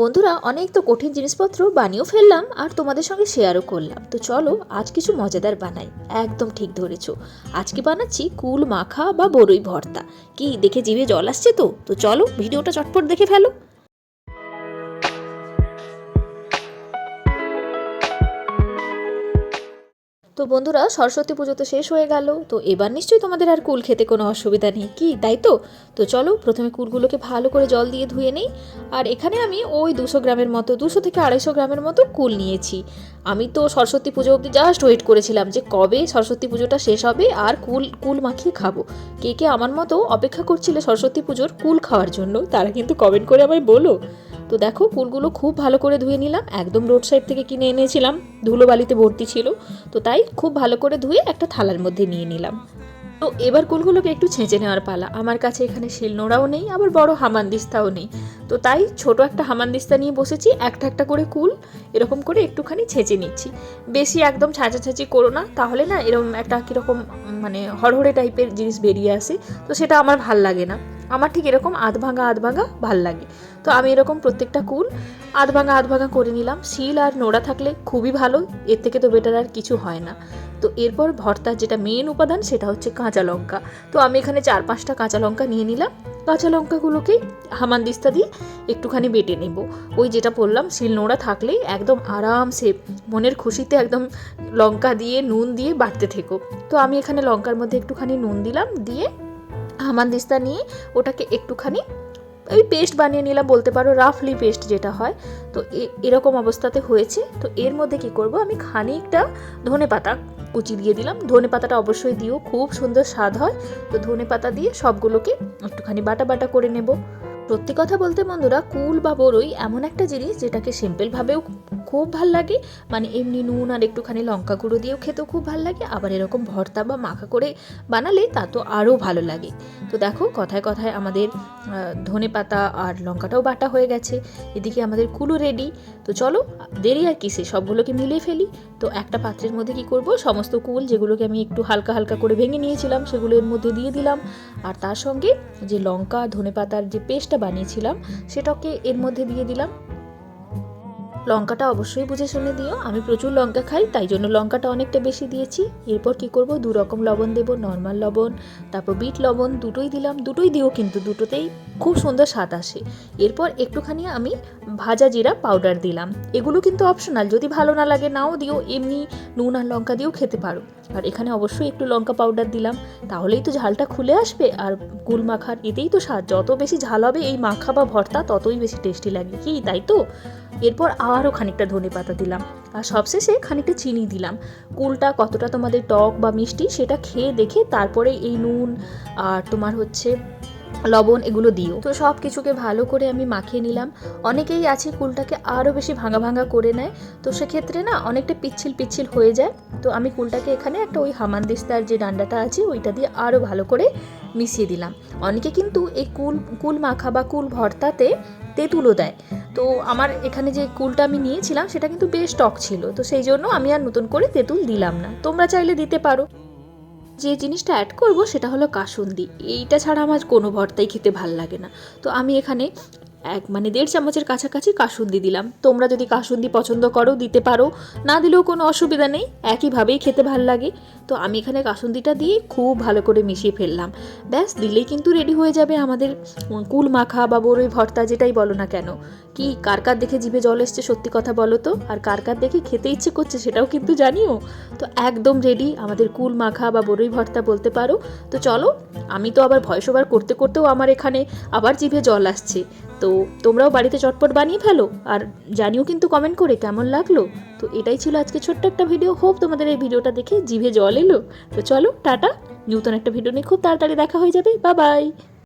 বন্ধুরা, অনেক তো কঠিন জিনিসপত্র বানিয়েও ফেললাম আর তোমাদের সঙ্গে শেয়ারও করলাম। তো চলো, আজ কিছু মজাদার বানাই। একদম ঠিক ধরেছ। আজকে বানাচ্ছি কুল, মাখা বা বড়ই ভর্তা। কি, দেখে জিভে জল আসছে তো? তো চলো, ভিডিওটা চটপট দেখে ফেলো। তো বন্ধুরা, সরস্বতী পুজো তো শেষ হয়ে গেল। তো এবার নিশ্চয়ই তোমাদের আর কুল খেতে কোনো অসুবিধা নেই। কি, তাই তো? তো চলো, প্রথমে কুলগুলোকে ভালো করে জল দিয়ে ধুয়ে নিই। আর এখানে আমি ওই দুশো গ্রামের মতো, দুশো থেকে আড়াইশো গ্রামের মতো কুল নিয়েছি। আমি তো সরস্বতী পুজো অবধি জাস্ট ওয়েট করেছিলাম যে কবে সরস্বতী পুজোটা শেষ হবে আর কুল কুল মাখিয়ে খাব। কে কে আমার মতো অপেক্ষা করছিলে সরস্বতী পুজোর কুল খাওয়ার জন্য, তারা কিন্তু কমেন্ট করে আমায় বলো। তো দেখো, কুলগুলো খুব ভালো করে ধুয়ে নিলাম। একদম রোড সাইড থেকে কিনে এনেছিলাম। ধুলো বালিতে ভর্তি ছিল। তো তাই খুব ভালো করে ধুয়ে একটা থালার মধ্যে নিয়ে নিলাম। তো এবার কুলগুলোকে একটু ছেঁচে নেওয়ার পালা। আমার কাছে এখানে শিলনোড়াও নেই, আবার বড় হামানদিস্তাও নেই। তো তাই ছোট একটা হামানদিস্তা নিয়ে বসেছি, একটা একটা করে কুল এরকম করে একটুখানি ছেঁচে নিচ্ছি। বেশি একদম ছাঁচাছাঁচি করো না, তাহলে না এরকম একটা কীরকম মানে হড়হড়ে টাইপের জিনিস বেরিয়ে আসে। তো সেটা আমার ভালো লাগে না। আমার ঠিক এরকম আধ ভাঙা আধ ভাঙা ভালো লাগে। তো আমি এরকম প্রত্যেকটা কুল আধ ভাঙা আধ ভাঙা করে নিলাম। শিল আর নোড়া থাকলে খুবই ভালো, এর থেকে তো বেটার আর কিছু হয় না। তো এরপর ভর্তার যেটা মেন উপাদান সেটা হচ্ছে কাঁচা লঙ্কা। তো আমি এখানে চার পাঁচটা কাঁচা লঙ্কা নিয়ে নিলাম। কাঁচা লঙ্কাগুলোকেই হামানদিস্তা দিয়ে একটুখানি বেটে নেব। ওই যেটা বললাম, শিল নোড়া থাকলেই একদম আরামসে মনের খুশিতে একদম লঙ্কা দিয়ে, নুন দিয়ে বাটতে থেকো। তো আমি এখানে লঙ্কার মধ্যে একটুখানি নুন দিলাম, দিয়ে হামানদিস্তা নিয়ে ওটাকে একটুখানি ওই পেস্ট বানিয়ে নিলাম, বলতে পারো রাফলি পেস্ট যেটা হয়। তো এরকম অবস্থাতে হয়েছে। তো এর মধ্যে কি করব, আমি খানিকটা ধনে পাতা কুচি দিয়ে দিলাম। ধনে পাতাটা অবশ্যই দিও, খুব সুন্দর স্বাদ হয়। তো ধনে পাতা দিয়ে সবগুলোকে একটুখানি বাটা বাটা করে নেব। সত্যি কথা বলতে বন্ধুরা, কুল বা বড়ই এমন একটা জিনিস যেটাকে সিম্পলভাবেও খুব ভালো লাগে। মানে এমনি নুন আর একটুখানি লঙ্কা গুঁড়ো দিয়েও খেতেও খুব ভালো লাগে। আবার এরকম ভর্তা বা মাখা করে বানালে তা তো আরও ভালো লাগে। তো দেখো, কথায় কথায় আমাদের ধনে পাতা আর লঙ্কাটাও বাটা হয়ে গেছে। এদিকে আমাদের কুলো রেডি তো চলো, দেরি আর কিসে সবগুলোকে মিলিয়ে ফেলি। তো একটা পাত্রের মধ্যে কি করব? সমস্ত কুল যেগুলোকে আমি একটু হালকা হালকা করে ভেঙে নিয়েছিলাম, সেগুলো এর মধ্যে দিয়ে দিলাম। আর তার সঙ্গে যে লঙ্কা, ধনে পাতার যে পেস্টটা বানিয়েছিলাম, সেটাকে এর মধ্যে দিয়ে দিলাম। লঙ্কাটা অবশ্যই বুঝে শুনে দিও। আমি প্রচুর লঙ্কা খাই, তাই জন্য লঙ্কাটা অনেকটা বেশি দিয়েছি। এরপর কি করব? দু রকম লবণ দেব নর্মাল লবণ, তারপর বিট লবণ, দুটোই দিলাম। দুটোই দিও কিন্তু, দুটোতেই খুব সুন্দর স্বাদ আসে। এরপর একটুখানি আমি ভাজা জিরা পাউডার দিলাম। এগুলো কিন্তু অপশনাল যদি ভালো না লাগে নাও দিও, এমনি নুন আর লঙ্কা দিয়েও খেতে পারো। আর এখানে অবশ্যই একটু লঙ্কা পাউডার দিলাম। তাহলেই তো ঝালটা খুলে আসবে, আর কুল মাখার এতেই তো স্বাদ। যত বেশি ঝাল হবে, এই মাখা বা ভর্তা ততই বেশি টেস্টি লাগে। কি, তাই তো? এরপর আবারও খানিকটা ধনে পাতা দিলাম। আর সবশেষে খানিকটা চিনি দিলাম। কুলটা কতটা তোমাদের টক বা মিষ্টি সেটা খেয়ে দেখে তারপরে এই নুন আর তোমার হচ্ছে লবণ এগুলো দিও। তো সব কিছুকে ভালো করে আমি মাখিয়ে নিলাম। অনেকেই আছে কুলটাকে আরও বেশি ভাঙা ভাঙা করে নেয়। তো সেক্ষেত্রে না অনেকটা পিচ্ছিল পিচ্ছিল হয়ে যায়। তো আমি কুলটাকে এখানে একটা ওই হামানদিস্তার যে ডান্ডাটা আছে, ওইটা দিয়ে আরও ভালো করে মিশিয়ে দিলাম। অনেকে কিন্তু এই কুল কুল মাখা বা কুল ভর্তাতে তেঁতুলও দেয়। তো আমার এখানে যে কুলটা আমি নিয়েছিলাম, সেটা কিন্তু বেশ টক ছিল। তো সেই জন্য আমি আর নতুন করে তেঁতুল দিলাম না। তোমরা চাইলে দিতে পারো। যে জিনিসটা অ্যাড করব সেটা হলো কাসুন্দি। এইটা ছাড়া আমার কোনো ভর্তাই খেতে ভালো লাগে না। তো আমি এখানে এক মানে দেড় চামচের কাছাকাছি কাসুন্দি দিলাম। তোমরা যদি কাসুন্দি পছন্দ করো, দিতে পারো। না দিলেও কোনো অসুবিধা নেই, একইভাবেই খেতে ভালো লাগে। তো আমি এখানে কাসুন্দিটা দিয়ে খুব ভালো করে মিশিয়ে ফেললাম। ব্যাস, দিলেই কিন্তু রেডি হয়ে যাবে আমাদের কুল মাখা বা বড়ই ভর্তা যেটাই বলো না কেন। কি, কার কার দেখে জিভে জল এসছে সত্যি কথা বলো তো? আর কার কার দেখে খেতে ইচ্ছে করছে সেটাও কিন্তু জানিও। তো একদম রেডি আমাদের কুল মাখা বা বড়ই ভর্তা বলতে পারো। তো চলো, আমি তো আবার ভয়েস ওভার করতে করতেও আমার এখানে আবার জিভে জল আসছে। তো তোমরাও বাড়িতে চটপট বানিয়ে ফেলো, আর জানিও কিন্তু কমেন্ট করে কেমন লাগল। তো এটাই ছিল আজকে ছোট্ট একটা ভিডিও হোপ তোমাদের এই ভিডিওটা দেখে জিভে জল এলো। তো চলো, টাটা। নতুন একটা ভিডিও নিয়ে খুব তাড়াতাড়ি দেখা হয়ে যাবে। বা বাই